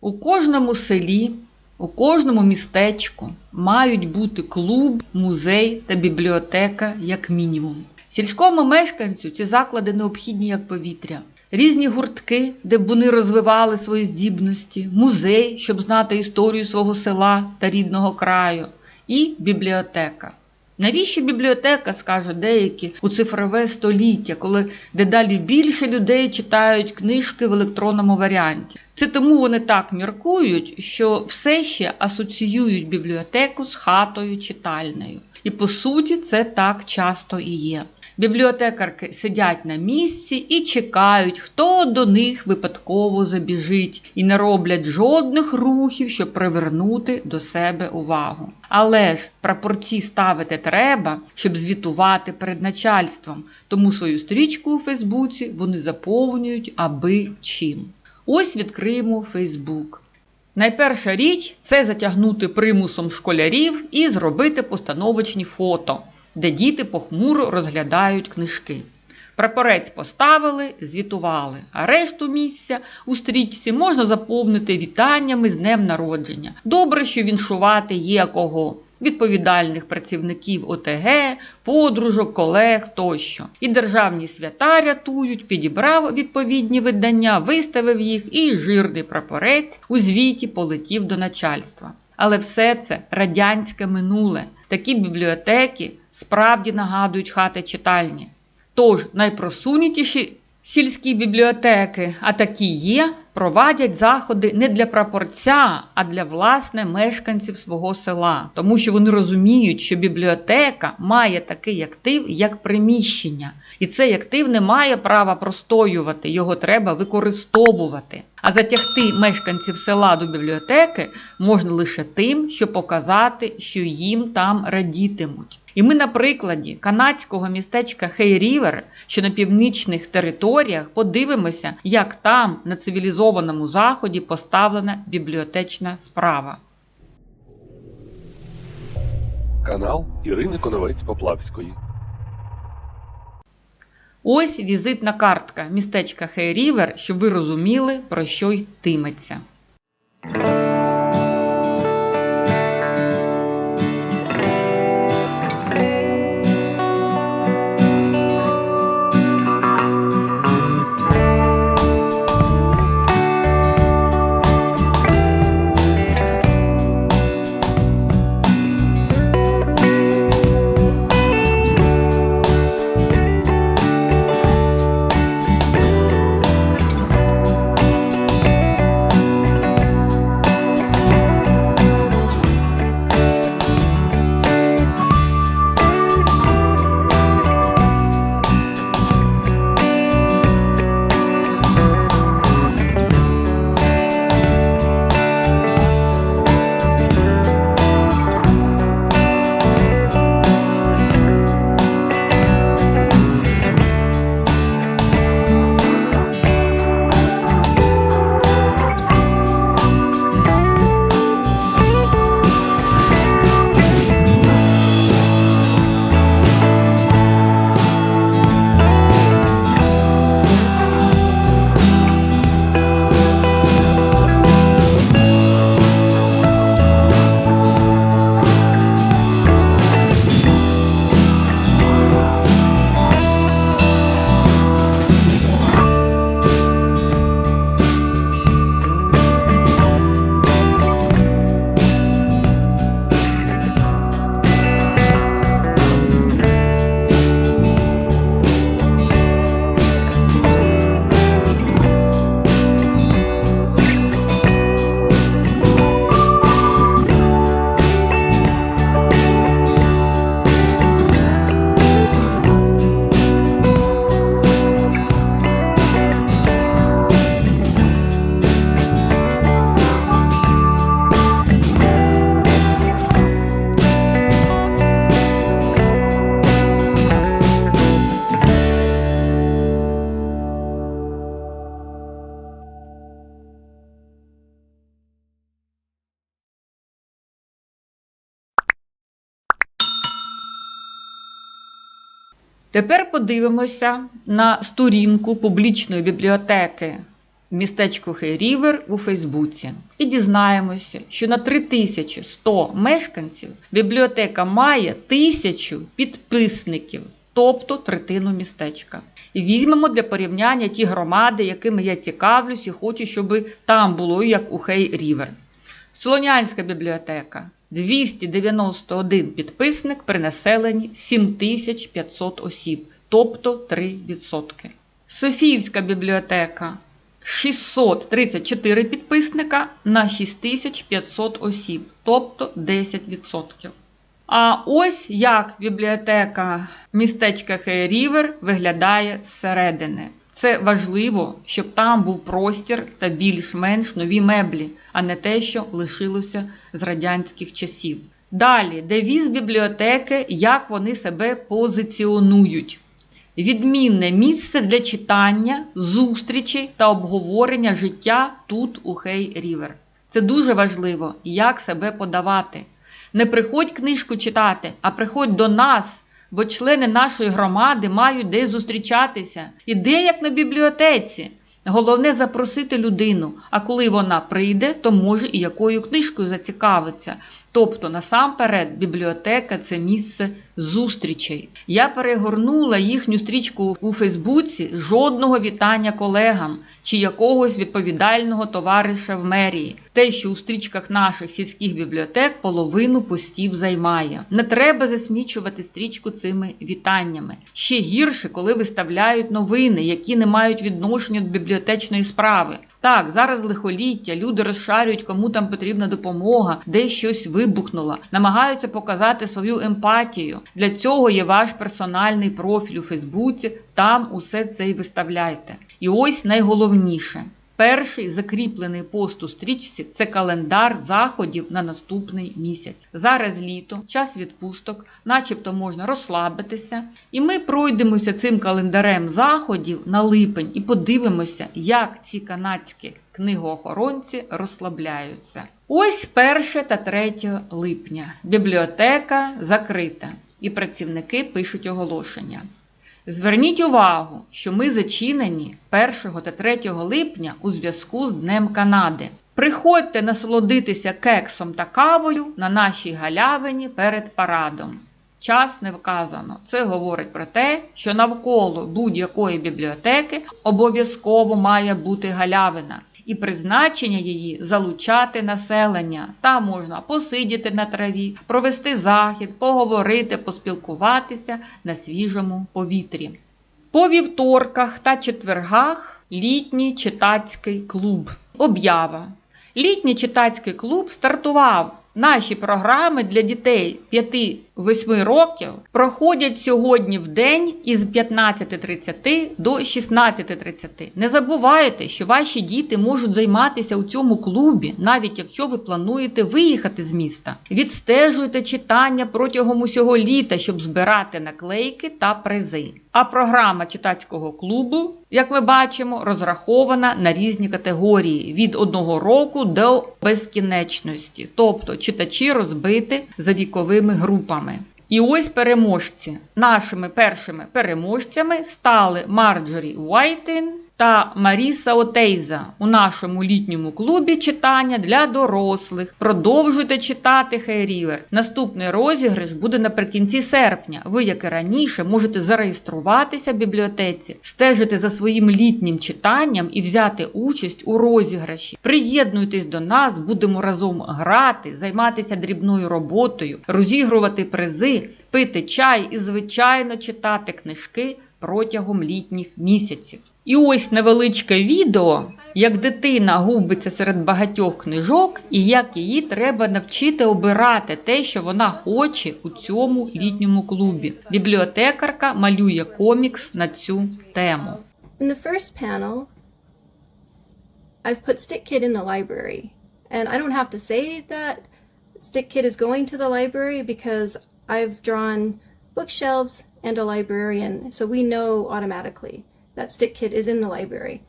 У кожному селі, у кожному містечку мають бути клуб, музей та бібліотека як мінімум. Сільському мешканцю ці заклади необхідні як повітря. Різні гуртки, де б вони розвивали свої здібності, музей, щоб знати історію свого села та рідного краю, і бібліотека. Навіщо бібліотека, скажуть деякі, у цифрове століття, коли дедалі більше людей читають книжки в електронному варіанті? Це тому вони так міркують, що все ще асоціюють бібліотеку з хатою читальною. І по суті, це так часто і є. Бібліотекарки сидять на місці і чекають, хто до них випадково забіжить, і не роблять жодних рухів, щоб привернути до себе увагу. Але ж прапорці ставити треба, щоб звітувати перед начальством, тому свою стрічку у Фейсбуці вони заповнюють аби чим. Ось відкриємо Фейсбук. Найперша річ це затягнути примусом школярів і зробити постановочні фото, де діти похмуро розглядають книжки. Прапорець поставили, звітували, а решту місця у стрічці можна заповнити вітаннями з днем народження. Добре, що віншувати є кого. Відповідальних працівників ОТГ, подружок, колег тощо. І державні свята рятують, підібрав відповідні видання, виставив їх, і жирний прапорець у звіті полетів до начальства. Але все це радянське минуле. Такі бібліотеки справді нагадують хати читальні. Тож найпросунутіші сільські бібліотеки, а такі є, провадять заходи не для прапорця, а для власне мешканців свого села, тому що вони розуміють, що бібліотека має такий актив, як приміщення, і цей актив не має права простоювати, його треба використовувати. А затягти мешканців села до бібліотеки можна лише тим, щоб показати, що їм там радітимуть. І ми на прикладі канадського містечка Хей-Рівер, що на північних територіях, подивимося, як там на цивілізованому заході поставлена бібліотечна справа. Канал Ірини Коновець Поплавської. Ось візитна картка містечка Хей-Рівер, щоб ви розуміли, про що йтиметься. Тепер подивимося на сторінку публічної бібліотеки містечко Хейрівер у Фейсбуці і дізнаємося, що на 3100 мешканців бібліотека має тисячу підписників, тобто третину містечка. І візьмемо для порівняння ті громади, якими я цікавлюсь і хочу, щоб там було як у Хей Рівер. Солонянська бібліотека 291 підписник при населенні 7500 осіб, тобто 3%. Софіївська бібліотека 634 підписника на 6500 осіб, тобто 10%. А ось як бібліотека містечка Хейрівер виглядає зсередини. Це важливо, щоб там був простір та більш-менш нові меблі, а не те, що лишилося з радянських часів. Далі, девіз бібліотеки, як вони себе позиціонують. Відмінне місце для читання, зустрічей та обговорення життя тут, у Хей Рівер. Це дуже важливо, як себе подавати. Не приходь книжку читати, а приходь до нас, бо члени нашої громади мають де зустрічатися. Іде як на бібліотеці. Головне запросити людину, а коли вона прийде, то може і якою книжкою зацікавиться. Тобто, насамперед, бібліотека це місце зустрічей. Я перегорнула їхню стрічку у Фейсбуці жодного вітання колегам чи якогось відповідального товариша в мерії. Те, що у стрічках наших сільських бібліотек половину постів займає. Не треба засмічувати стрічку цими вітаннями. Ще гірше, коли виставляють новини, які не мають відношення до бібліотечної справи. Так, зараз лихоліття, люди розшарюють, кому там потрібна допомога, де щось вибухнуло, намагаються показати свою емпатію. Для цього є ваш персональний профіль у Фейсбуці, там усе це і виставляйте. І ось найголовніше. Перший закріплений пост у стрічці це календар заходів на наступний місяць. Зараз літо, час відпусток, начебто можна розслабитися. І ми пройдемося цим календарем заходів на липень і подивимося, як ці канадські книгоохоронці розслабляються. Ось 1 та 3 липня. Бібліотека закрита, і працівники пишуть оголошення. Зверніть увагу, що ми зачинені 1 та 3 липня у зв'язку з Днем Канади. Приходьте насолодитися кексом та кавою на нашій галявині перед парадом. Час не вказано. Це говорить про те, що навколо будь-якої бібліотеки обов'язково має бути галявина, і призначення її залучати населення. Там можна посидіти на траві, провести захід, поговорити, поспілкуватися на свіжому повітрі. По вівторках та четвергах літній читацький клуб. Об'ява. Літній читацький клуб стартував. Наші програми для дітей 5-8 років проходять сьогодні в день із 15.30 до 16.30. Не забувайте, що ваші діти можуть займатися у цьому клубі, навіть якщо ви плануєте виїхати з міста. Відстежуйте читання протягом усього літа, щоб збирати наклейки та призи. А програма читацького клубу, як ми бачимо, розрахована на різні категорії від одного року до безкінечності, тобто читачі розбиті за віковими групами. І ось переможці. Нашими першими переможцями стали Марджорі Уайтин та Маріса Отейза у нашому літньому клубі читання для дорослих. Продовжуйте читати Хейрівер. Наступний розіграш буде наприкінці серпня. Ви, як і раніше, можете зареєструватися в бібліотеці, стежити за своїм літнім читанням і взяти участь у розіграші. Приєднуйтесь до нас, будемо разом грати, займатися дрібною роботою, розігрувати призи, пити чай і, звичайно, читати книжки протягом літніх місяців. І ось невеличке відео, як дитина губиться серед багатьох книжок, і як її треба навчити обирати те, що вона хоче у цьому літньому клубі. Бібліотекарка малює комікс на цю тему. In the first panel, I've put Stick Kid in the library. And I don't have to say that Stick Kid is going to the library because I've drawn bookshelves and a librarian, so we know automatically that Stick Kid is in the library.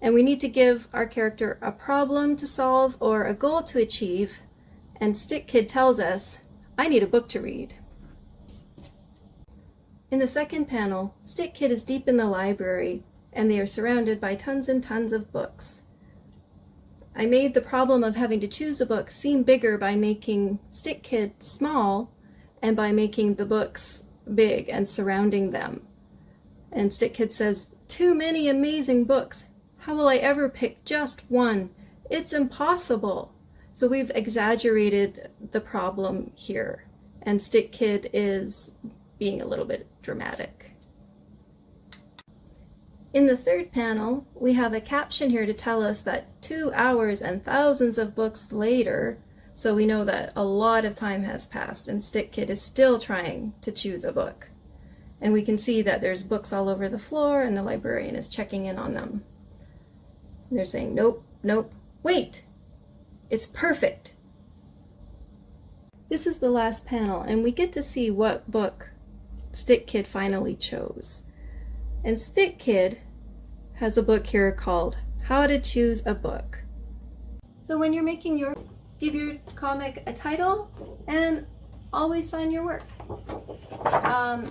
And we need to give our character a problem to solve or a goal to achieve, and Stick Kid tells us, I need a book to read. In the second panel, Stick Kid is deep in the library and they are surrounded by tons and tons of books. I made the problem of having to choose a book seem bigger by making Stick Kid small and by making the books big and surrounding them. And Stick Kid says, Too many amazing books. How will I ever pick just one? It's impossible. So we've exaggerated the problem here. And Stick Kid is being a little bit dramatic. In the third panel, we have a caption here to tell us that two hours and thousands of books later, so we know that a lot of time has passed and Stick Kid is still trying to choose a book. And we can see that there's books all over the floor and the librarian is checking in on them. And they're saying, nope, nope, wait, it's perfect. This is the last panel, and we get to see what book Stick Kid finally chose. And Stick Kid has a book here called How to Choose a Book. So when you're making your, give your comic a title and always sign your work. Um,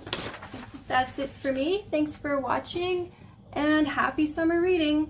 that's it for me. Thanks for watching and happy summer reading.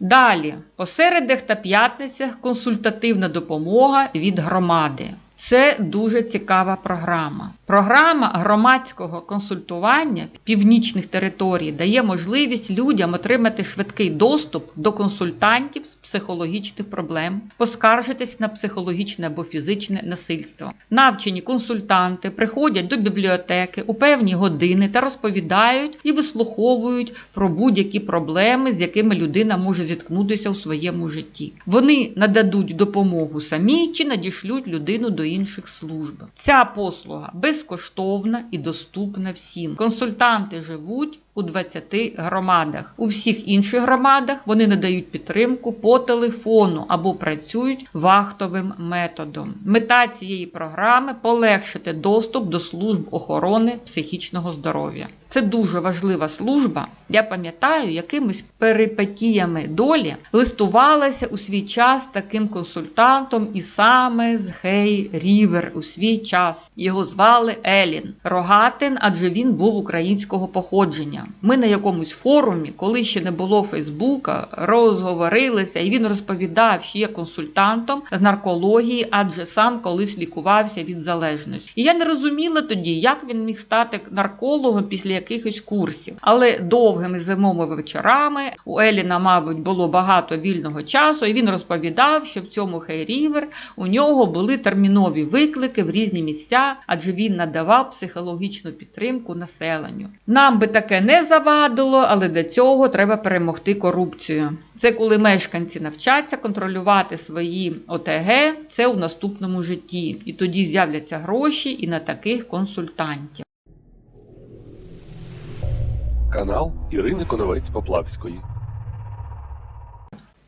Далі, по середах та п'ятницях консультативна допомога від громади. Це дуже цікава програма. Програма громадського консультування північних територій дає можливість людям отримати швидкий доступ до консультантів з психологічних проблем, поскаржитись на психологічне або фізичне насильство. Навчені консультанти приходять до бібліотеки у певні години та розповідають і вислуховують про будь-які проблеми, з якими людина може зіткнутися у своєму житті. Вони нададуть допомогу самі чи надішлють людину до інших служб. Ця послуга безкоштовна і доступна всім. Консультанти живуть у 20 громадах. У всіх інших громадах вони надають підтримку по телефону або працюють вахтовим методом. Мета цієї програми полегшити доступ до служб охорони психічного здоров'я. Це дуже важлива служба. Я пам'ятаю, якимись перипетіями долі листувалася у свій час таким консультантом і саме з Хей Рівер у свій час. Його звали Елін Рогатин, адже він був українського походження. Ми на якомусь форумі, коли ще не було Фейсбука, розговорилися, і він розповідав, що є консультантом з наркології, адже сам колись лікувався від залежності. І я не розуміла тоді, як він міг стати наркологом після якихось курсів. Але довгими зимовими вечорами у Еліна, мабуть, було багато вільного часу, і він розповідав, що в цьому Хейрівер у нього були термінові виклики в різні місця, адже він надавав психологічну підтримку населенню. Нам би таке не завадило, але для цього треба перемогти корупцію. Це коли мешканці навчаться контролювати свої ОТГ, це у наступному житті. І тоді з'являться гроші і на таких консультантів. Канал Ірини Коновець Поплавської.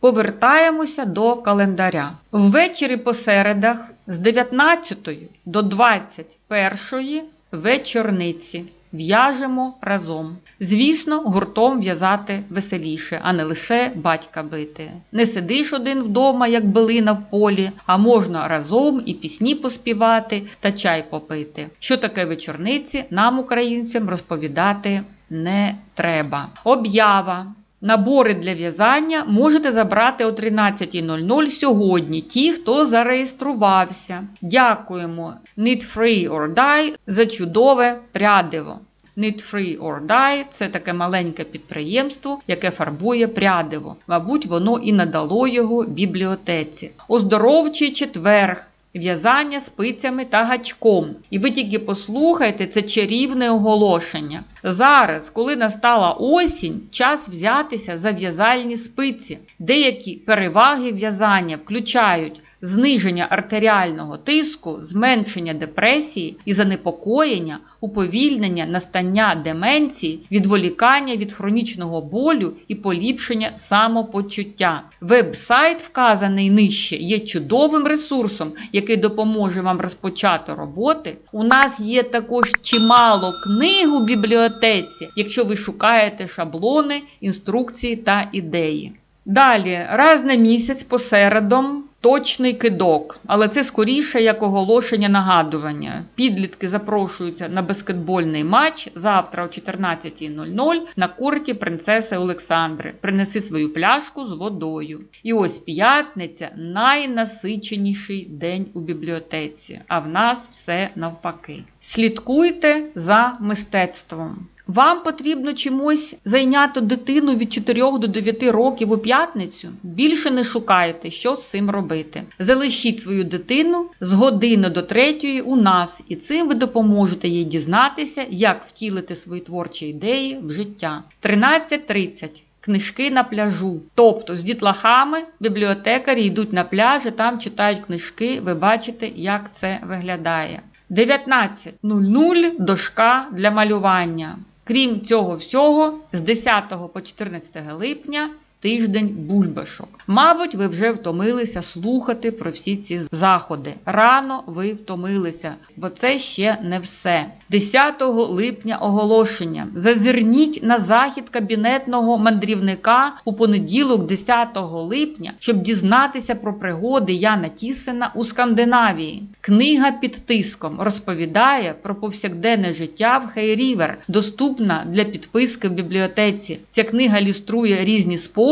Повертаємося до календаря. Ввечері по середах з 19 до 21 вечорниці в'яжемо разом. Звісно, гуртом в'язати веселіше, а не лише батька бити. Не сидиш один вдома, як билина в полі, а можна разом і пісні поспівати та чай попити. Що таке вечорниці, нам, українцям, розповідати не треба. Об'ява. Набори для в'язання можете забрати о 13.00 сьогодні, ті, хто зареєструвався. Дякуємо Knit Free or Die за чудове прядиво. Knit Free or Die – це таке маленьке підприємство, яке фарбує прядиво. Мабуть, воно і надало його бібліотеці. Оздоровчий четверг. В'язання спицями та гачком. І ви тільки послухайте це чарівне оголошення. Зараз, коли настала осінь, час взятися за в'язальні спиці. Деякі переваги в'язання включають зниження артеріального тиску, зменшення депресії і занепокоєння, уповільнення настання деменції, відволікання від хронічного болю і поліпшення самопочуття. Веб-сайт, вказаний нижче, є чудовим ресурсом, який допоможе вам розпочати роботи. У нас є також чимало книг у бібліотеці, якщо ви шукаєте шаблони, інструкції та ідеї. Далі, раз на місяць посередом точний кидок, але це скоріше як оголошення нагадування. Підлітки запрошуються на баскетбольний матч завтра о 14.00 на корті принцеси Олександри. Принеси свою пляшку з водою. І ось п'ятниця найнасиченіший день у бібліотеці, а в нас все навпаки. Слідкуйте за мистецтвом. Вам потрібно чимось зайняти дитину від 4 до 9 років у п'ятницю. Більше не шукайте, що з цим робити. Залишіть свою дитину з години до третьої у нас, і цим ви допоможете їй дізнатися, як втілити свої творчі ідеї в життя. 13.30. Книжки на пляжу. Тобто з дітлахами бібліотекарі йдуть на пляж і там читають книжки. Ви бачите, як це виглядає. 19.00 дошка для малювання. Крім цього всього, з 10 по 14 липня тиждень бульбашок. Мабуть, ви вже втомилися слухати про всі ці заходи. Рано ви втомилися, бо це ще не все. 10 липня оголошення. Зазирніть на захід кабінетного мандрівника у понеділок, 10 липня, щоб дізнатися про пригоди Яна Тісена у Скандинавії. Книга під тиском розповідає про повсякденне життя в Хейрівер, доступна для підписки в бібліотеці. Ця книга ілюструє різні способи,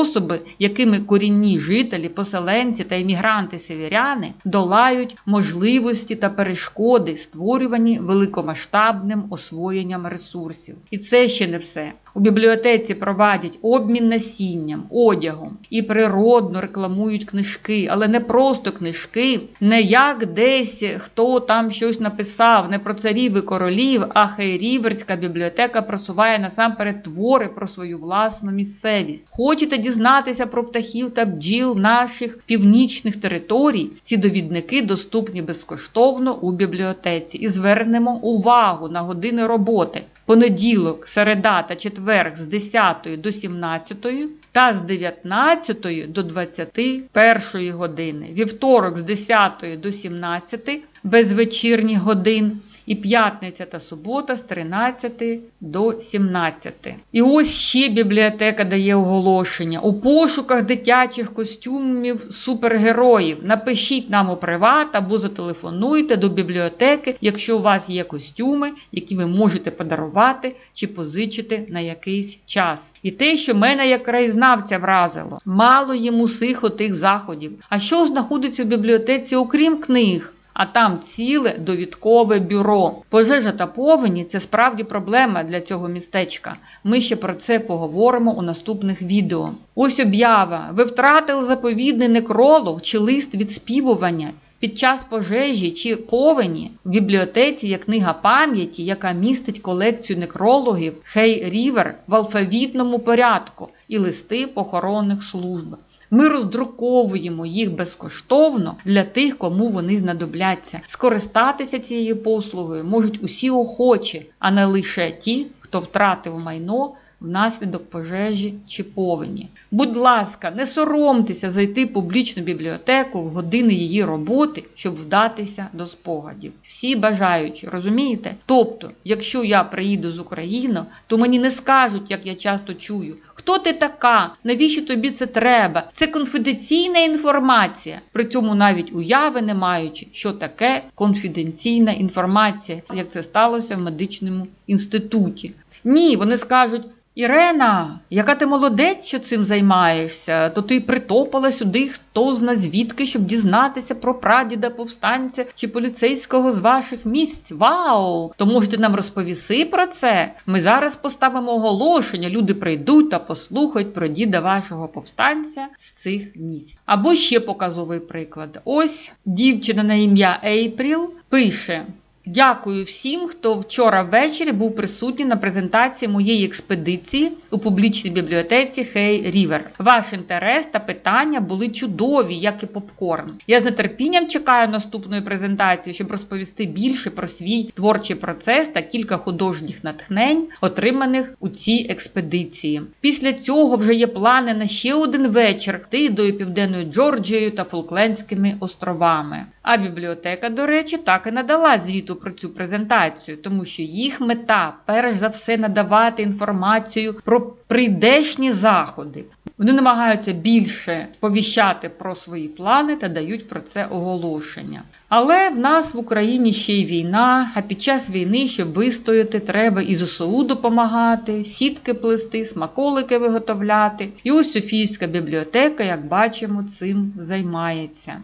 якими корінні жителі, поселенці та іммігранти-северяни долають можливості та перешкоди, створювані великомасштабним освоєнням ресурсів. І це ще не все. У бібліотеці проводять обмін насінням, одягом і природно рекламують книжки, але не просто книжки, не як десь хто там щось написав, не про царів і королів, а Хейріверська бібліотека просуває насамперед твори про свою власну місцевість. Хочете дізнатися про птахів та бджіл наших північних територій? Ці довідники доступні безкоштовно у бібліотеці. І звернемо увагу на години роботи. Понеділок, середа та четверг з 10 до 17 та з 19 до 21 години. Вівторок з 10 до 17 без вечірніх годин. І п'ятниця та субота з 13 до 17. І ось ще бібліотека дає оголошення. У пошуках дитячих костюмів супергероїв. Напишіть нам у приват або зателефонуйте до бібліотеки, якщо у вас є костюми, які ви можете подарувати чи позичити на якийсь час. І те, що мене як краєзнавця вразило, мало їм усіх отих заходів. А що знаходиться у бібліотеці, окрім книг? А там ціле довідкове бюро. Пожежа та повені це справді проблема для цього містечка. Ми ще про це поговоримо у наступних відео. Ось об'ява. Ви втратили заповідний некролог чи лист відспівування. Під час пожежі чи повені в бібліотеці є книга пам'яті, яка містить колекцію некрологів Хей Рівер в алфавітному порядку і листи похоронних служб. Ми роздруковуємо їх безкоштовно для тих, кому вони знадобляться. Скористатися цією послугою можуть усі охочі, а не лише ті, хто втратив майно внаслідок пожежі чи повені. Будь ласка, не соромтеся зайти в публічну бібліотеку в години її роботи, щоб вдатися до спогадів. Всі бажаючі, розумієте? Тобто, якщо я приїду з України, то мені не скажуть, як я часто чую. Хто ти така? Навіщо тобі це треба? Це конфіденційна інформація. При цьому навіть уяви не маючи, що таке конфіденційна інформація, як це сталося в медичному інституті. Ні, вони скажуть. Ірена, яка ти молодець, що цим займаєшся, то ти притопала сюди хто зна звідки, щоб дізнатися про прадіда повстанця чи поліцейського з ваших місць. Вау! То можете нам розповіси про це? Ми зараз поставимо оголошення, люди прийдуть та послухають про діда вашого повстанця з цих місць. Або ще показовий приклад. Ось дівчина на ім'я Ейпріл пише. Дякую всім, хто вчора ввечері був присутній на презентації моєї експедиції у публічній бібліотеці Хей Рівер. Ваш інтерес та питання були чудові, як і попкорн. Я з нетерпінням чекаю наступної презентації, щоб розповісти більше про свій творчий процес та кілька художніх натхнень, отриманих у цій експедиції. Після цього вже є плани на ще один вечір Тидою, Південною Джорджією та Фолклендськими островами. А бібліотека, до речі, так і надала звіту про цю презентацію, тому що їх мета перш за все надавати інформацію про прийдешні заходи. Вони намагаються більше сповіщати про свої плани та дають про це оголошення. Але в нас в Україні ще й війна, а під час війни, щоб вистояти, треба і ЗСУ допомагати, сітки плести, смаколики виготовляти. І ось Софіївська бібліотека, як бачимо, цим займається.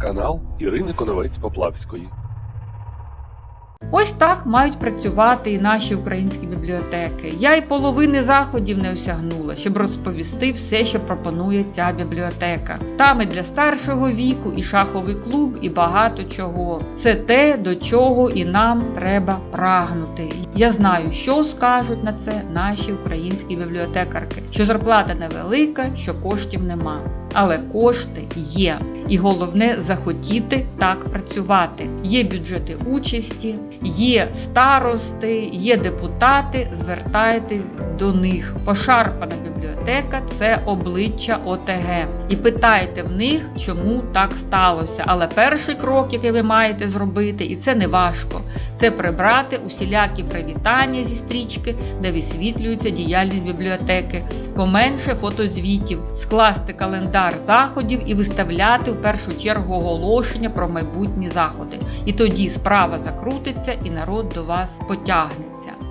Канал Ірини Коновець Поплавської. Ось так мають працювати і наші українські бібліотеки. Я й половини заходів не осягнула, щоб розповісти все, що пропонує ця бібліотека. Там і для старшого віку, і шаховий клуб, і багато чого. Це те, до чого і нам треба прагнути. Я знаю, що скажуть на це наші українські бібліотекарки, що зарплата невелика, що коштів нема. Але кошти є. І головне захотіти так працювати. Є бюджети участі, є старости, є депутати. Звертайтесь до них. Пошарпана бібліотека це обличчя ОТГ. І питайте в них, чому так сталося. Але перший крок, який ви маєте зробити, і це не важко, це прибрати усілякі привітання зі стрічки, де висвітлюється діяльність бібліотеки, поменше фотозвітів, скласти календар заходів і виставляти в першу чергу оголошення про майбутні заходи. І тоді справа закрутиться і народ до вас потягнеться.